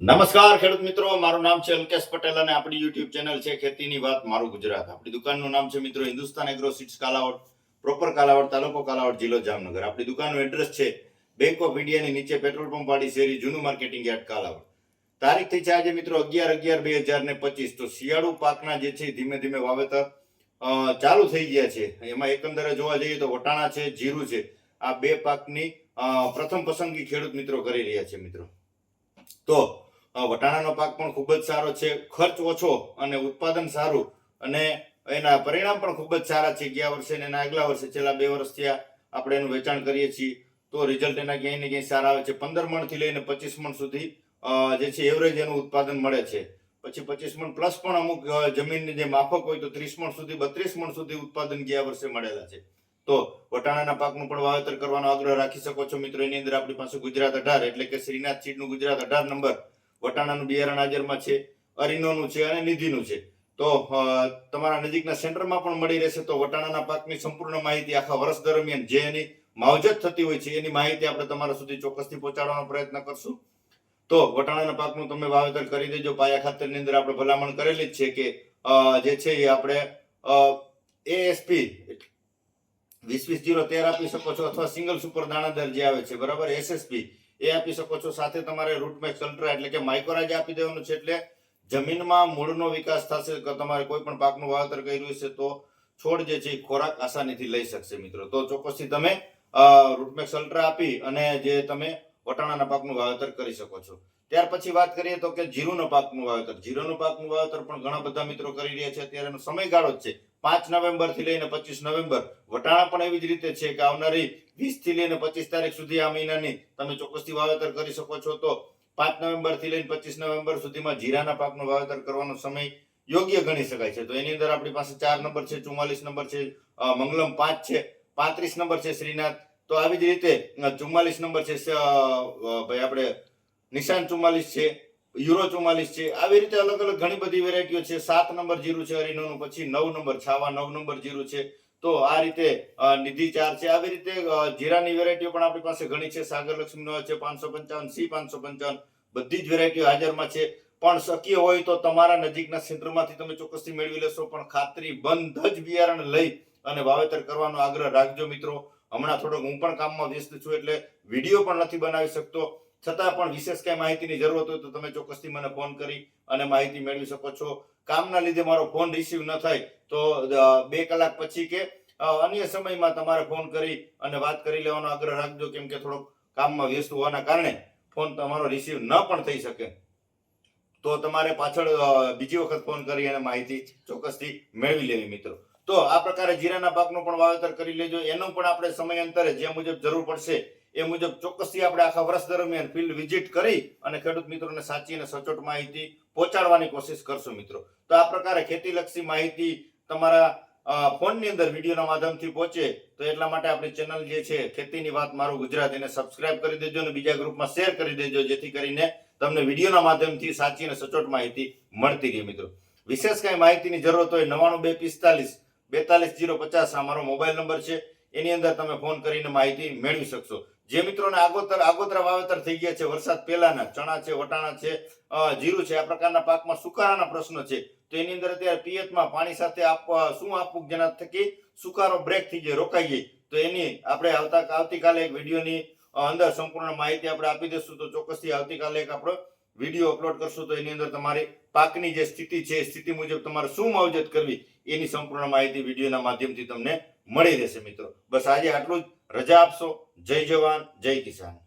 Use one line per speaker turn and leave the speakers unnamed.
નમસ્કાર, ખેડૂત મિત્રો. મારું નામ છે અલ્કેશ પટેલ અને આપણી યુટ્યુબ ચેનલ છે ખેતીની વાત, મારું ગુજરાત. આપણી દુકાનનું નામ છે મિત્રો Hindustan agro seeds Kalavad proper Kalavad તાલુકો કાલાવડ જિલ્લો જામનગર. આપણી દુકાનનું એડ્રેસ છે બેંક ઓફ ઇન્ડિયાની નીચે પેટ્રોલ પંપ વાળી શેરી, જૂનું માર્કેટિંગ યાર્ડ કાલાવડ તારીખ થઈ છે આજે મિત્રો અગિયાર અગિયાર બે હજાર ને પચીસ. તો શિયાળુ પાકના જે છે ધીમે ધીમે વાવેતર ચાલુ થઈ ગયા છે. એમાં એકંદરે જોવા જઈએ તો વટાણા છે, જીરું છે, આ બે પાકની પ્રથમ પસંદગી ખેડૂત મિત્રો કરી રહ્યા છે મિત્રો. તો વટાણાનો પાક પણ ખૂબ જ સારો છે. ખર્ચ ઓછો અને ઉત્પાદન સારું અને એના પરિણામ પણ ખૂબ જ સારા છે. ગયા વર્ષે અને એના આગલા વર્ષે છેલ્લા બે વર્ષથી આપણે એનું વેચાણ કરીએ છીએ. તો રિઝલ્ટ એના ક્યાંય ને ક્યાંય સારા આવે છે. પંદર મણથી લઈને પચીસ મણ સુધી જે છે એવરેજ એનું ઉત્પાદન મળે છે. પછી પચીસ મણ પ્લસ પણ અમુક જમીનની જે માફક હોય તો ત્રીસ મણ સુધી, બત્રીસ મણ સુધી ઉત્પાદન ગયા વર્ષે મળેલા છે. તો વટાણાના પાકનું પણ વાવેતર કરવાનો આગ્રહ રાખી શકો છો મિત્રો. એની અંદર આપણી પાસે ગુજરાત અઢાર એટલે કે શ્રીનાથ સીડનું ગુજરાત અઢાર નંબર વટાણાનું બિયારણ હાજરમાં છે, અરીનોનું છે અને નિધિનું છે. તો તમારા નજીકના સેન્ટરમાં પણ મળી રહેશે, તો વટાણાના પાકની સંપૂર્ણ માહિતી આખા વર્ષ દરમિયાન જે એની માવજત થતી હોય છે, એની માહિતી આપણે તમારા સુધી ચોક્કસથી પહોંચાડવાનો પ્રયત્ન કરશું. તો, વટાણાના પાકનું તમે વાવેતર કરી દેજો. પાયા ખાતરની અંદર આપણે ભલામણ કરેલી જ છે કે જે છે એ આપણે એએસપી વીસ વીસ જીરો તેર આપી શકો છો, અથવા સિંગલ સુપર દાણાદર જે આવે છે, બરાબર? એસએસપી એ આપી શકો છો. સાથે તમારે રૂટમેક્સ અલ્ટ્રા એટલે કે માઇકોરાજ આપી દેવાનું છે એટલે જમીનમાં મૂળનો વિકાસ થશે તમારે કોઈ પણ પાકનું વાવેતર કર્યું છે તો છોડ જે છે ખોરાક આસાનીથી લઈ શકશે મિત્રો. તો ચોક્કસથી તમે રૂટમેક્સ અલ્ટ્રા આપી અને જે તમે વટાણાના પાકનું વાવેતર કરી શકો છો. ત્યાર પછી વાત કરીએ તો કે જીરુના પાકનું વાવેતર. જીરુના પાકનું વાવેતર પણ ઘણા બધા મિત્રો કરી રહ્યા છે. અત્યારે સમયગાળો જ છે. પાંચ નવેમ્બરથી લઈને પચીસ નવેમ્બર. વટાણા પણ એવી જ રીતે છે કે આવનારી વીસથી લઈને પચીસ તારીખ સુધી આ મહિનાની તમે ચોક્કસથી વાવેતર કરી શકો છો તો પાંચ નવેમ્બરથી લઈને પચીસ નવેમ્બર સુધીમાં જીરાના પાકનું વાવેતર કરવાનો સમય યોગ્ય ગણી શકાય છે. તો એની અંદર આપણી પાસે ચાર નંબર છે, ચુમ્માલીસ નંબર છે મંગલમ પાંચ છે, પાંત્રીસ નંબર છે શ્રીનાથ. તો આવી જ રીતે ચુમ્માલીસ નંબર છે ભાઈ આપણે નિશાન ચુમ્માલીસ છે, યુરો ચુમ્માલીસ છે, આવી રીતે અલગ અલગ ઘણી બધી વેરાયટીઓ છે. સાત નંબર જીરું છે હરિનોનું પછી નવ નંબર, છાવા નવ નંબર જીરું છે તો આ રીતે નિધિ ચાર છે. આવી રીતે જીરાની વેરાયટીઓ પણ આપણી પાસે ઘણી છે. સાગર લક્ષ્મીનો છે પાંચસો પંચાવન, સી પાંચસો પંચાવન, બધી જ વેરાયટીઓ હાજરમાં છે. પણ શક્ય હોય તો તમારા નજીકના ક્ષેત્રમાંથી તમે ચોક્કસથી મેળવી લેશો. પણ ખાતરી બંધ જ બિયારણ લઈ અને વાવેતર કરવાનો આગ્રહ રાખજો મિત્રો. હમણાં થોડોક હું પણ કામમાં વ્યસ્ત છું એટલે વીડિયો પણ નથી બનાવી શકતો. છતાં પણ વિશેષ કઈ માહિતીની જરૂરત હોય તો તમે ચોક્કસથી મને ફોન કરી અને માહિતી મેળવી શકો છો. કામના લીધે મારો ફોન રિસીવ ન થાય તો બે કલાક પછી કે અન્ય સમયમાં તમારે ફોન કરી અને વાત કરી લેવાનો આગ્રહ રાખજો, કેમ કે થોડોક કામમાં વ્યસ્ત હોવાના કારણે ફોન તમારો રિસીવ ન પણ થઈ શકે. તો તમારે પાછળ બીજી વખત ફોન કરી અને માહિતી ચોક્કસથી મેળવી લેવી મિત્રો. તો આ પ્રકારે જીરાના પાકનું પણ વાવેતર કરી લેજો. એનું પણ આપણે સમયાંતરે જે મુજબ જરૂર પડશે એ મુજબ ચોક્કસથી આપણે આખા વર્ષ દરમિયાન ફિલ્ડ વિઝિટ કરી અને ખેડૂત મિત્રોને સાચી અને સચોટ માહિતી પહોંચાડવાની કોશિશ કરશું મિત્રો. તો આ પ્રકારે ખેતીલક્ષી માહિતી તમારા ફોનની અંદર વિડીયોના માધ્યમથી પહોંચે તો એટલા માટે આપણી ચેનલ જે છે, ખેતીની વાત મારું ગુજરાત એને સબસ્ક્રાઇબ કરી દેજો અને બીજા ગ્રુપમાં શેર કરી દેજો, જેથી કરીને તમને વિડીયોના માધ્યમથી સાચી અને સચોટ માહિતી મળતી રહે મિત્રો. વિશેષ કઈ માહિતીની જરૂરત હોય નવાણું બે પિસ્તાલીસ, બેતાલીસ જીરો પચાસ આ મારો મોબાઈલ નંબર છે. એની અંદર તમે ફોન કરીને માહિતી મેળવી શકશો. જે મિત્રોને આગોતર આગોતરા વાવેતર થઈ ગયા છે, વરસાદ પહેલાના, ચણા છે, વટાણા છે જીરું છે, આ પ્રકારના પાકમાં સુકારાના પ્રશ્નો છે. તો એની અંદર અત્યારે પિયતમાં પાણી સાથે આપવા શું આપવું જેના થકી સુકારો બ્રેક થઈ જાય રોકાઈ જાય તો એની આપણે આવતા આવતીકાલે એક વિડીયોની અંદર સંપૂર્ણ માહિતી આપણે આપી દઈશું. તો ચોક્કસથી આવતીકાલે એક આપણો વીડિયો અપલોડ કરશું. તો એની અંદર તમારી પાકની જે સ્થિતિ છે સ્થિતિ મુજબ તમારે શું માવજત કરવી, એની સંપૂર્ણ માહિતી વિડીયોના માધ્યમથી તમને મળી રહેશે, મિત્રો. બસ આજે આટલું જ. રજા આપશો. જય જવાન જય કિસાન.